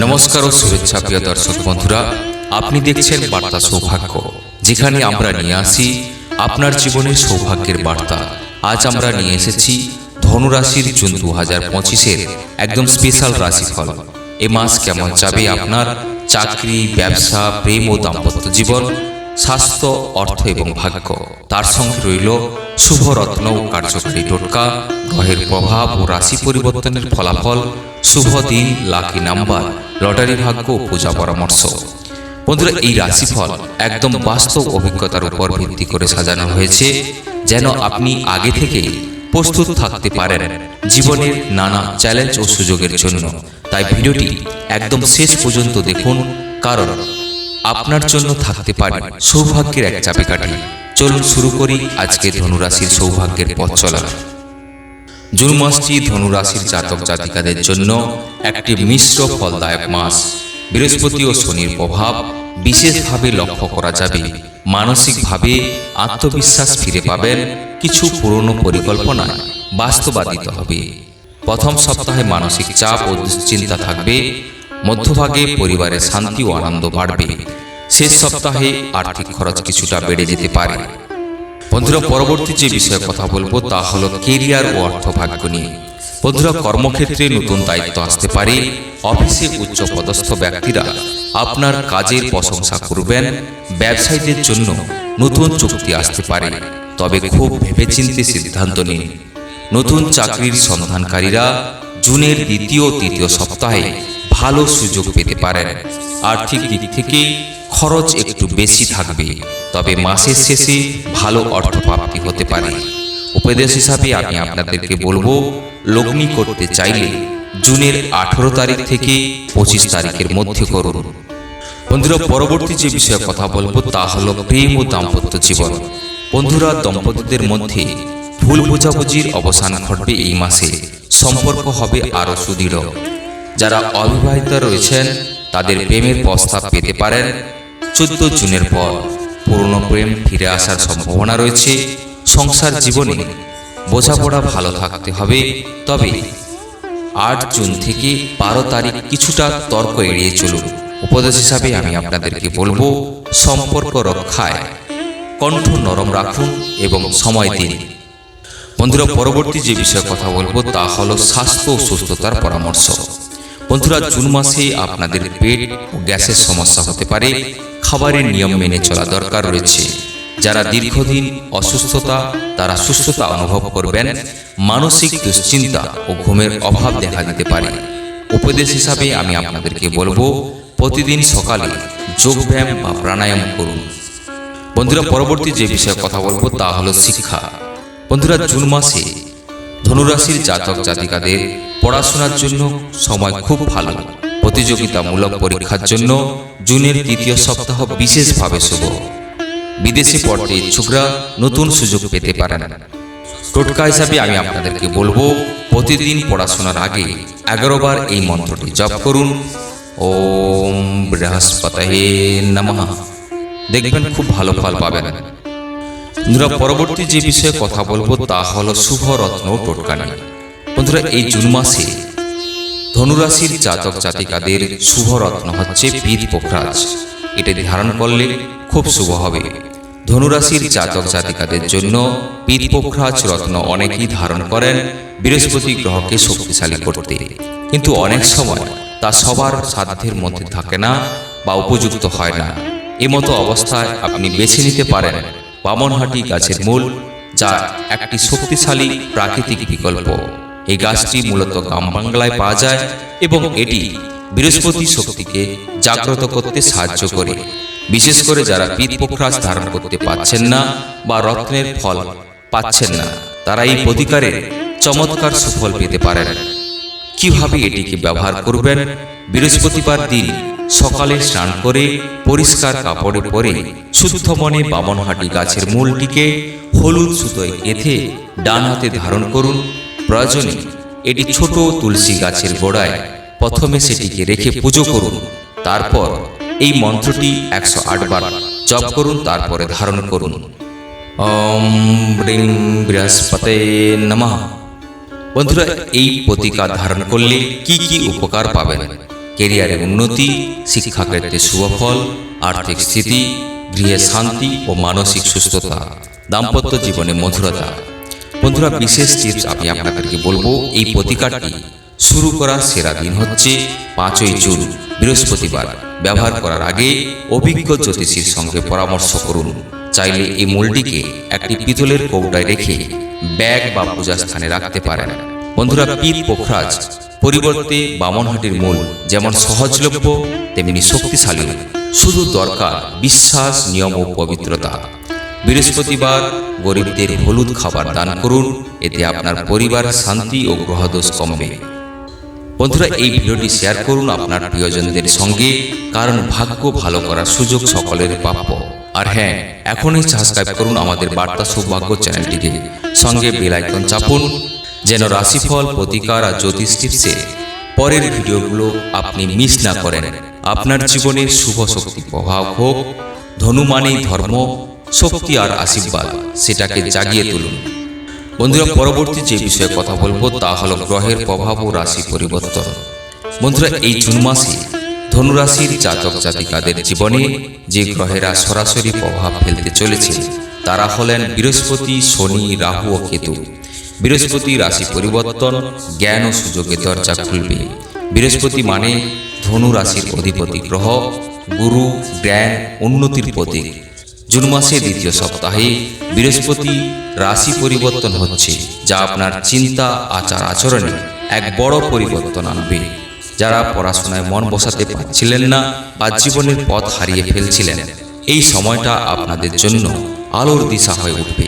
নমস্কার ও শুভেচ্ছা প্রিয় দর্শক বন্ধুরা, আপনি দেখছেন বার্তা সৌভাগ্য, যেখানে আমরা নিয়ে আসি আপনার জীবনের সৌভাগ্যের বার্তা। আজ আমরা নিয়ে এসেছি ধনুরাশির জুন দু হাজার পঁচিশের একদম স্পেশাল রাশিফল। এ মাস কেমন যাবে আপনার? চাকরি, ব্যবসা, প্রেম ও দাম্পত্য জীবন, স্বাস্থ্য, অর্থ এবং ভাগ্য। তার সঙ্গে রইল শুভ রত্ন ও কার্যকরী টোটকা, গ্রহের প্রভাব ও রাশি পরিবর্তনের ফলাফল। শুভ দিন লাকি নাম্বার লটারি ভাগ্য পূজা পরামর্শ। বন্ধুরা, এই রাশিফল একদম বাস্তব অভিজ্ঞতার উপর ভিত্তি করে সাজানো হয়েছে, যেন আপনি আগে থেকে প্রস্তুত থাকতে পারেন জীবনের নানা চ্যালেঞ্জ ও সুযোগের জন্য। তাই ভিডিওটি একদম শেষ পর্যন্ত দেখুন, কারণ আপনার জন্য থাকতে পারে সৌভাগ্যের এক চাবিকাঠি। চলুন শুরু করি আজকে ধনুরাশির সৌভাগ্যের পথ চলা জুন মাসটি ধনুরাশির জাতক জাতিকাদের জন্য একটি মিশ্র ফলদায়ক মাস। বৃহস্পতি ও শনির প্রভাব বিশেষভাবে লক্ষ্য করা যাবে। মানসিকভাবে আত্মবিশ্বাস ফিরে পাবেন কিছু পুরনো পরিকল্পনায় বাস্তবায়িত হবে। প্রথম সপ্তাহে মানসিক চাপ ও দুশ্চিন্তা থাকবে, মধ্যভাগে পরিবারের শান্তি ও আনন্দ বাড়বে। শেষ সপ্তাহে আর্থিক খরচ কিছুটা বেড়ে যেতে পারে। বন্ধুরা, পরবর্তী যে বিষয়ে কথা বলব তা হলো কেরিয়ার ও অর্থভাগ্য নিয়ে। বন্ধুরা, কর্মক্ষেত্রে নতুন দায়িত্ব আসতে পারে। অফিসে উচ্চ পদস্থ ব্যক্তিরা আপনার কাজের প্রশংসা করবেন। ব্যবসায়ীদের জন্য নতুন চুক্তি আসতে পারে। তবে খুব ভেবেচিন্তে সিদ্ধান্ত নিন। নতুন চাকরির সন্ধানকারীরা জুনের দ্বিতীয় তৃতীয় সপ্তাহে ভালো সুযোগ পেতে পারেন। আর্থিক দিক থেকে খরচ একটু বেশি থাকবে, তবে মাসের শেষে ভালো অর্থ প্রাপ্তি হতে পারে। উপদেশ হিসাবে আমি আপনাদেরকে বলব, লগ্নি করতে চাইলে জুনের আঠেরো তারিখ থেকে পঁচিশ তারিখের মধ্যে করুন। বন্ধুরা, পরবর্তী যে বিষয়ে কথা বলব তা হলো প্রেম ও দাম্পত্য জীবন। বন্ধুরা, দম্পতিদের মধ্যে ভুল বোঝাবুঝির অবসান ঘটবে এই মাসে। সম্পর্ক হবে আরও সুদৃঢ়। যারা অবিবাহিত রয়েছেন, তাদের প্রেমের প্রস্তাব পেতে পারেন। চোদ্দ জুনের পর পুরনো প্রেম ফিরে আসার সম্ভাবনা রয়েছে। সংসার জীবনে বোঝাপড়া ভালো থাকতে হবে। তবে আট জুন থেকে বারো তারিখ কিছুটা তর্ক এড়িয়ে চলুন। উপদেশ হিসাবে আমি আপনাদেরকে বলব, সম্পর্ক রক্ষায় কণ্ঠ নরম রাখুন এবং সময় দিন। বন্ধুরা, পরবর্তী যে বিষয়ে কথা বলব তা হলো স্বাস্থ্য ও সুস্থতার পরামর্শ। বন্ধুরা, জুন মাসে আপনাদের পেট ও গ্যাসের সমস্যা হতে পারে। খাবারের নিয়ম মেনে চলা দরকার রয়েছে। যারা দীর্ঘদিন অসুস্থতা, তারা সুস্থতা অনুভব করবেন, মানসিক দুশ্চিন্তা ও ঘুমের অভাব দেখা দিতে পারে। উপদেশ হিসাবে আমি আপনাদেরকে বলব, প্রতিদিন সকালে যোগব্যায়াম বা প্রাণায়াম করুন। বন্ধুরা, পরবর্তী যে বিষয়ে কথা বলব তা হলো শিক্ষা। বন্ধুরা, জুন মাসে ধনুরাশির জাতক জাতিকাদের পড়াশোনার জন্য সময় খুব ভালো। প্রতিযোগিতামূলক পরীক্ষার জন্য জুনের তৃতীয় সপ্তাহ বিশেষভাবে শুভ। বিদেশে পড়তে ইচ্ছুকরা নতুন সুযোগ পেতে পারেন। টোটকা হিসাবে আমি আপনাদেরকে বলব, প্রতিদিন পড়াশোনার আগে এগারো বার এই মন্ত্রটি জপ করুন। ওম বৃহস্পতহে নমঃ। দেখবেন খুব ভালো ফল পাবেন। বন্ধুরা, পরবর্তী যে বিষয়ে কথা বলব তা হলো শুভ রত্ন টোটকা নিয়ে। বন্ধুরা, এই জুন মাসে ধনুরাশির জাতক জাতিকাদের শুভ রত্ন হচ্ছে বীর পোখরাজ। এটা ধারণ করলে খুব শুভ হবে। ধনুরাশির জাতক জাতিকাদের জন্য বীর পোখরাজ রত্ন অনেকেই ধারণ করেন বৃহস্পতি গ্রহকে শক্তিশালী করতে। কিন্তু অনেক সময় তা সবার সাধ্যের মধ্যে থাকে না বা উপযুক্ত হয় না। এমতো অবস্থায় আপনি বেছে নিতে পারেন বামনহাটি গাছের মূল, যা একটি শক্তিশালী প্রাকৃতিক বিকল্প। এই গাছটি মূলত গ্রাম বাংলায় পাওয়া যায় এবং এটি বৃহস্পতি শক্তিকে জাগ্রত করতে সাহায্য করে। বিশেষ করে যারা পিতপোখরাজ ধারণ করতে পারছেন না বা রত্নের ফল পাচ্ছেন না, তারা এই প্রতিকারের চমৎকার সুফল পেতে পারেন। কীভাবে এটিকে ব্যবহার করবেন? বৃহস্পতিবার দিন সকালে স্নান করে পরিষ্কার কাপড়ে পরে শুদ্ধ মনে বামনহাটি গাছের মূলটিকে হলুদ সুতোয় গেঁথে ডান হাতে ধারণ করুন। প্রয়োজনে এটি ছোট তুলসী গাছের গোড়ায় প্রথমে সেটিকে রেখে পুজো করুন। তারপর এই মন্ত্রটি একশো আট বার জপ করুন, তারপরে ধারণ করুন। ওম ব্রিং বন্ধুরা, এই প্রতিকার ধারণ করলে কি কি উপকার পাবেন? কেরিয়ারে উন্নতি, শিক্ষাক্ষেত্রে শুভফল আর্থিক স্থিতি, গৃহে শান্তি ও মানসিক সুস্থতা। দাম্পত্য জীবনে মধুরতা। বন্ধুরা, বিশেষ টিপস আমি আপনাদেরকে বলব, এই প্রতিকারটি শুরু করার সেরা দিন হচ্ছে পাঁচই জুন, বৃহস্পতিবার। ব্যবহার করার আগে অভিজ্ঞ জ্যোতিষীর সঙ্গে পরামর্শ করুন। চাইলে এই মূলটিকে একটি পিতলের কৌটায় রেখে ব্যাগ বা পূজা স্থানে রাখতে পারেন। বন্ধুরা পিত পোখরাজ, পরিবর্তে বামনহাটির মূল যেমন সহজলভ্য, তেমনি শক্তিশালী। শুধু দরকার, বিশ্বাস, নিয়ম ও পবিত্রতা। বৃহস্পতিবার গরিবদের হলুদ খাবার দান করুন, এতে আপনার পরিবার শান্তি ও গ্রহদোষ কমবে। বন্ধুরা, এই ভিডিওটি শেয়ার করুন আপনার প্রিয়জনদের সঙ্গে, কারণ ভাগ্য ভালো করার সুযোগ সকলের প্রাপ্য। আর হ্যাঁ এখনই সাবস্ক্রাইব করুন আমাদের বার্তা সৌভাগ্য চ্যানেলটিকে। সঙ্গে বেল আইকন চাপুন, যেন রাশিফল, প্রতিকার আর জ্যোতিষ টিপসে পরের ভিডিওগুলো আপনি মিস না করেন। আপনার জীবনে শুভ শক্তি প্রভাব হোক, ধনু মানেই ধর্ম শক্তি আর আশীর্বাদ সেটাকে জাগিয়ে তুলুন। বন্ধুরা, পরবর্তী যে বিষয়ে কথা বলব, তা হলো গ্রহের প্রভাব ও রাশি পরিবর্তন। বন্ধুরা, এই জুন মাসে ধনুরাশির জাতক জাতিকাদের জীবনে যে গ্রহেরা সরাসরি প্রভাব ফেলতে চলেছে, তারা হলেন বৃহস্পতি, শনি, রাহু ও কেতু। বৃহস্পতি রাশি পরিবর্তন, জ্ঞান ও সুযোগের দরজা খুলবে। বৃহস্পতি মানে ধনু রাশির অধিপতি গ্রহ, গুরু, জ্ঞান, উন্নতির প্রতীক। জুন মাসের দ্বিতীয় সপ্তাহে বৃহস্পতি রাশি পরিবর্তন হচ্ছে, যা আপনার চিন্তা, আচার আচরণে এক বড় পরিবর্তন আনবে। যারা পড়াশোনায় মন বসাতে পারছিলেন না বা জীবনের পথ হারিয়ে ফেলছিলেন, এই সময়টা আপনাদের জন্য আলোর দিশা হয়ে উঠবে।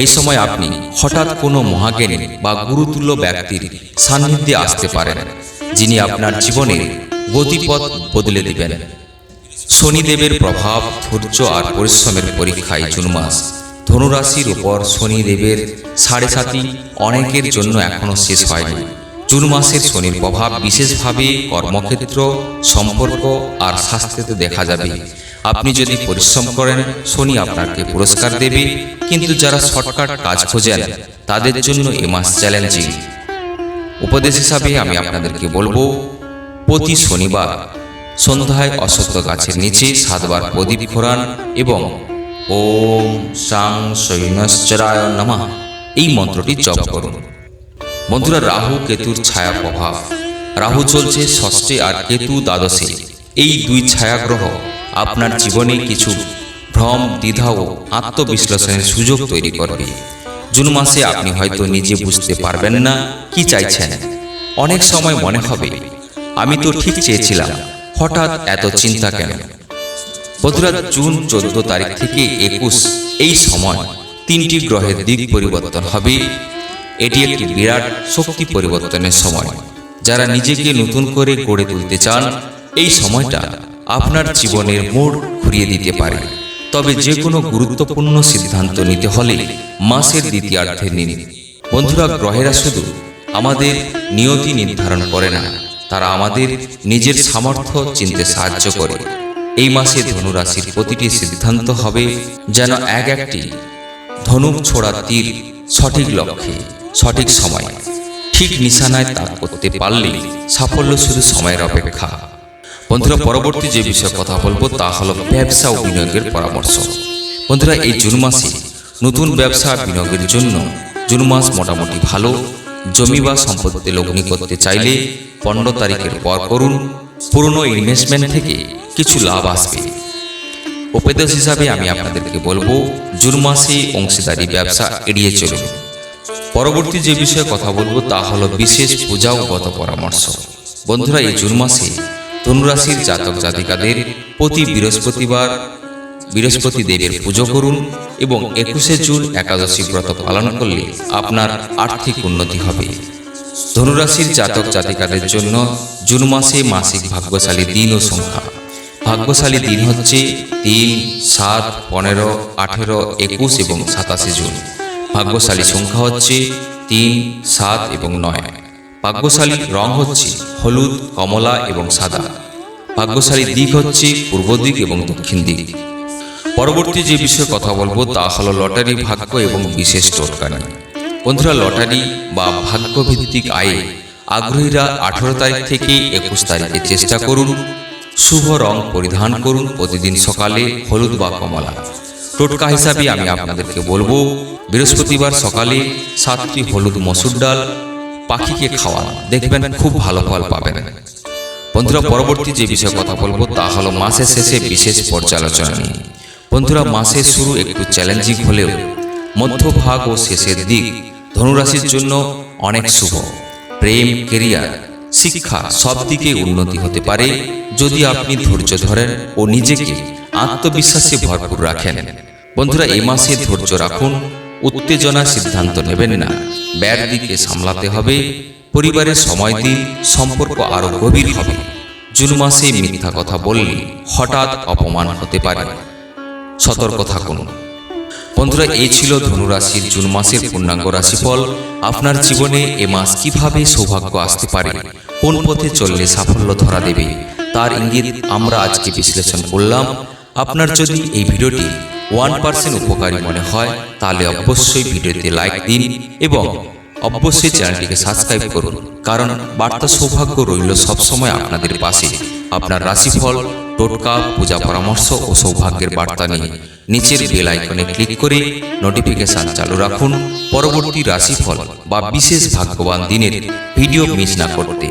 এই সময় আপনি হঠাৎ কোনো মহাজ্ঞানী বা গুরুতুল্য ব্যক্তির সান্নিধ্যে আসতে পারেন, যিনি আপনার জীবনের গতিপথ বদলে দিবেন। শনিদেবের প্রভাব, ধৈর্য আর পরিশ্রমের পরীক্ষায় জুন মাস ধনুরাশির উপর শনিদেবের সাড়ে সাতি অনেকের জন্য এখনও শেষ হয়নি। জুন মাসের শনির প্রভাব বিশেষভাবে কর্মক্ষেত্র, সম্পর্ক আর স্বাস্থ্যতে দেখা যাবে। আপনি যদি পরিশ্রম করেন, শনি আপনাকে পুরস্কার দেবে। কিন্তু যারা শর্টকাট কাজ খোঁজেন, তাদের জন্য এ মাস চ্যালেঞ্জিং। উপদেশ হিসাবে আমি আপনাদেরকে বলব, প্রতি শনিবার সন্ধ্যায় অশ্বত্থ গাছের নিচে সাতবার প্রদীপ ঘোরান এবং ওম সাং সৈনশ্চরায় নমঃ। এই মন্ত্রটি জপ করুন। বন্ধুরা, রাহু, কেতুর ছায়া প্রভাব। রাহু চলছে ষষ্ঠে আর কেতু দ্বাদশে। এই দুই ছায়াগ্রহ আপনার জীবনে কিছু ভ্রম, দ্বিধা ও আত্মবিশ্লেষণের সুযোগ তৈরি করবে। জুন মাসে আপনি হয়তো নিজে বুঝতে পারবেন না কি চাইছেন। অনেক সময় মনে হবে, আমি তো ঠিক চেয়েছিলাম। হঠাৎ এত চিন্তা কেন? বন্ধুরা, জুন চোদ্দ তারিখ থেকে একুশ, এই সময় তিনটি গ্রহের দিক পরিবর্তন হবে। এটি একটি বিরাট শক্তি পরিবর্তনের সময়। যারা নিজেকে নতুন করে গড়ে তুলতে চান, এই সময়টা আপনার জীবনের মোড় ঘুরিয়ে দিতে পারে। তবে যে কোনো গুরুত্বপূর্ণ সিদ্ধান্ত নিতে হলে মাসের দ্বিতীয়ার্ধে নিন বন্ধুরা, গ্রহেরা শুধু আমাদের নিয়তি নির্ধারণ করে না তারা আমাদের নিজের সামর্থ্য চিনতে সাহায্য করে। এই মাসে ধনুরাশির প্রতিটি সিদ্ধান্ত হবে যেন এক একটি। ধনুক ছোড়া তীর সঠিক লক্ষ্যে, সঠিক সময়, ঠিক নিশানায় তাক করতে পারলে সাফল্য শুধু সময়ের অপেক্ষা। বন্ধুরা, পরবর্তী যে বিষয়ে কথা বলব তা হলো ব্যবসা ও বিনিয়োগের পরামর্শ। বন্ধুরা, এই জুন মাসে নতুন ব্যবসা বিনিয়োগের জন্য জুন মাস মোটামুটি ভালো। জমি বা সম্পত্তিতে লগ্নি করতে চাইলে পনেরো তারিখের পর করুন। পুরনো ইনভেস্টমেন্ট থেকে কিছু লাভ আসবে। উপদেশ হিসাবে আমি আপনাদেরকে বলব, জুন মাসে অংশীদারি ব্যবসা এড়িয়ে চলুন। পরবর্তী যে বিষয়ে কথা বলব তা হলো বিশেষ পূজা ও গত পরামর্শ। বন্ধুরা, এই জুন মাসে ধনুরাশির জাতক জাতিকাদের প্রতি বৃহস্পতিবার বৃহস্পতি দেবের পুজো করুন এবং একুশে জুন একাদশী ব্রত পালন করলে আপনার আর্থিক উন্নতি হবে। ধনুরাশির জাতক জাতিকাদের জন্য জুন মাসে মাসিক ভাগ্যশালী দিন ও সংখ্যা। ভাগ্যশালী দিন হচ্ছে তিন, সাত, পনেরো, আঠেরো, একুশ এবং সাতাশে জুন। ভাগ্যশালী সংখ্যা হচ্ছে তিন, সাত এবং নয়। ভাগ্যশালী রং হচ্ছে হলুদ, কমলা এবং সাদা। ভাগ্যশালী দিক হচ্ছে পূর্ব দিক এবং দক্ষিণ দিক। পরবর্তী যে বিষয়ে কথা বলব তা হলো লটারি ভাগ্য এবং বিশেষ টোটকানি। বন্ধুরা, লটারি বা ভাগ্যভিত্তিক আয়ে আগ্রহীরা আঠারো তারিখ থেকে একুশ তারিখে চেষ্টা করুন। শুভ রং পরিধান করুন প্রতিদিন সকালে হলুদ বা কমলা। টোটকা হিসাবে আমি আপনাদেরকে বলব, বৃহস্পতিবার সকালে সাতটি হলুদ মসুর ডাল পাখিকে খাওয়ান। দেখবেন খুব ভালো ফল পাবেন। বন্ধুরা, পরবর্তী যে বিষয়ে কথা বলব তা হলো মাসের শেষে বিশেষ পর্যালোচনা নিয়ে। বন্ধুরা, মাসের শুরু একটু চ্যালেঞ্জিং হলেও মধ্যভাগ ও শেষের দিক ধনুরাশির জন্য অনেক শুভ। প্রেম কেরিয়ার শিক্ষা সব দিকে উন্নতি হতে পারে যদি আপনি ধৈর্য ধরেন ও নিজেকে আত্মবিশ্বাসে ভরপুর রাখেন। বন্ধুরা এই মাসে ধৈর্য রাখুন উত্তেজনা সিদ্ধান্ত নেবেন না। ব্যয়ের দিকে সামলাতে হবে, পরিবারের সময় দিন, সম্পর্ক আরও গভীর হবে। জুন মাসে মিথ্যা কথা বললে হঠাৎ অপমান হতে পারে। সতর্ক থাকুন। বন্ধুরা, এই ছিল ধনুরাশির জুন মাসের পূর্ণাঙ্গ রাশিফল। আপনার জীবনে এ মাস কীভাবে সৌভাগ্য আসতে পারে? কোন পথে চললে সাফল্য ধরা দেবে? তার ইঙ্গিত আমরা আজকে বিশ্লেষণ করলাম। আপনার যদি এই ভিডিওটি ওয়ান পার্সেন্ট উপকারী মনে হয়, তাহলে অবশ্যই ভিডিওতে লাইক দিন এবং অবশ্যই চ্যানেলটিকে সাবস্ক্রাইব করুন। কারণ বার্তা সৌভাগ্য রইল সবসময় আপনাদের পাশে। আপনার রাশিফল টোটকা, পূজা পরামর্শ ও সৌভাগ্যের বার্তা নিয়ে নিচের বেল আইকনে ক্লিক করে নোটিফিকেশন চালু রাখুন। পরবর্তী রাশিফল বা বিশেষ ভাগ্যবান দিনের ভিডিও মিস না করতে।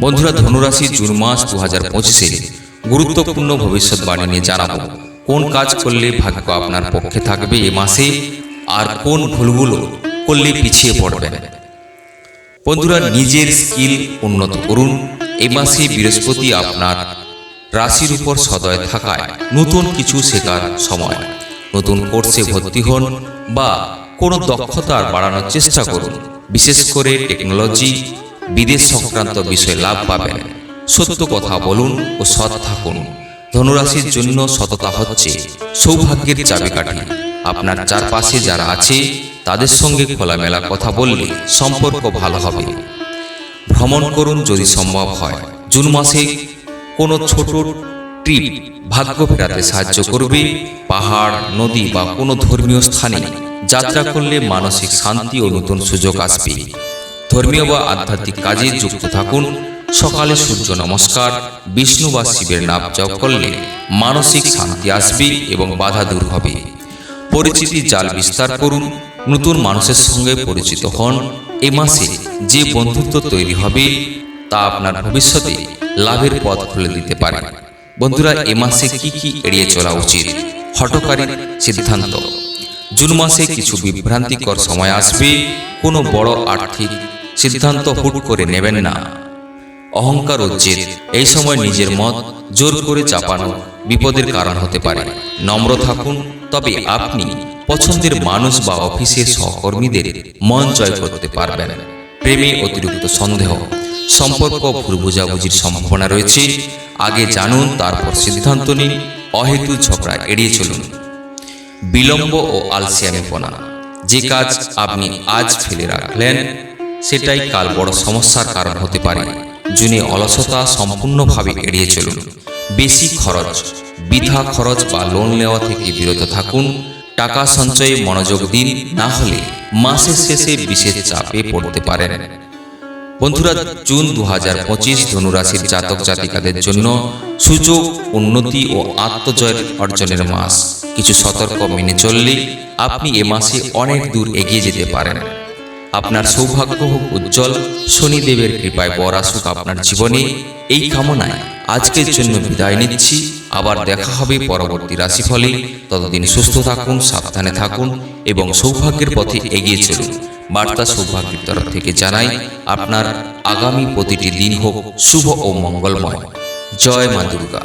বন্ধুরা, ধনুরাশি জুন মাস দু হাজার পঁচিশে গুরুত্বপূর্ণ ভবিষ্যৎবাণী নিয়ে জানাব। কোন কাজ করলে ভাগ্য আপনার পক্ষে থাকবে এ মাসে? আর কোন ভুলগুলো করলে পিছিয়ে পড়বেন? বন্ধুরা, নিজের স্কিল উন্নত করুন। এ মাসে বৃহস্পতি আপনার রাশির উপর সদয় থাকায় নতুন কিছু শেখার সময়। নতুন কোর্সে ভর্তি হন বা কোনো দক্ষতার বাড়ানোর চেষ্টা করুন। বিশেষ করে টেকনোলজি, বিদেশ সংক্রান্ত বিষয়ে লাভ পাবেন। সত্য কথা বলুন ও সৎ থাকুন। ধনুরাশির জন্য সততা হচ্ছে সৌভাগ্যের চাবিকাঠি। আপনার চারপাশে যারা আছে, তাদের সঙ্গে খোলামেলা কথা বললে সম্পর্ক ভালো হবে। ভ্রমণ করুন যদি সম্ভব হয়। জুন মাসে কোনো ছোট ট্রিপ ভাগ্য ফেরাতে সাহায্য করবে, পাহাড়, নদী বা কোনো ধর্মীয় স্থানে যাত্রা করলে মানসিক শান্তি ও নতুন সুযোগ আসবে। ধর্মীয় বা আধ্যাত্মিক কাজে যুক্ত থাকুন, সকালে সূর্য নমস্কার, বিষ্ণু বা শিবের নাম জপ করলে মানসিক শান্তি আসবে এবং বাধা দূর হবে। পরিচিতি জাল বিস্তার করুন, নতুন মানুষের সঙ্গে পরিচিত হন, এ মাসে যে বন্ধুত্ব তৈরি হবে তা আপনার ভবিষ্যতে লাভের পথ খুলে দিতে পারে। বন্ধুরা, এ মাসে কি কি এড়িয়ে চলা উচিত? হটকারী সিদ্ধান্ত। জুন মাসে কিছু বিভ্রান্তিকর সময় আসবে, কোনো বড় আর্থিক সিদ্ধান্ত হুট করে নেবেন না। অহংকার ও জেদ, এই সময় নিজের মত জোর করে চাপানো বিপদের কারণ হতে পারে। নম্র থাকুন, তবে আপনি পছন্দের মানুষ বা অফিসের সহকর্মীদের মন জয় করতে পারবেন। প্রেমে অতিরিক্ত সন্দেহ, সম্পর্ক ভুল বোঝাবুঝির সম্ভাবনা রয়েছে। আগে জানুন, তারপর সিদ্ধান্ত নিন, অহেতু ঝগড়া এড়িয়ে চলুন। বিলম্ব ও আলসিয়ামিপনা যে কাজ আপনি আজ ফেলে রাখলেন, সেটাই কাল বড় সমস্যার কারণ হতে পারে, জুনে অলসতা সম্পূর্ণভাবে এড়িয়ে চলুন। বেশি খরচ বৃথা খরচ বা লোন নেওয়া থেকে বিরত থাকুন, টাকা সঞ্চয়ে মনোযোগ দিন, না হলে মাসের শেষে বিশেষ চাপে পড়তে পারেন। বন্ধুরা, জুন দু হাজার পঁচিশ ধনুরাশির জাতক জাতিকাদের জন্য সুযোগ, উন্নতি ও আত্মজয়ের অর্জনের মাস। কিছু সতর্ক মেনে চললে আপনি এ মাসে অনেক দূর এগিয়ে যেতে পারেন। আপনার সৌভাগ্য হোক উজ্জ্বল, শনিদেবের কৃপায় বর আসুক আপনার জীবনে, এই কামনায়। আজকের জন্য বিদায় নিচ্ছি। আবার দেখা হবে পরবর্তী রাশিফলে। ততদিন সুস্থ থাকুন, সাবধানে থাকুন এবং সৌভাগ্যের পথে এগিয়ে চলুন। বার্তা সৌভাগ্যের তরফ থেকে জানাই, আপনার আগামী প্রতিটি দিন হোক শুভ ও মঙ্গলময়। জয় মা দুর্গা।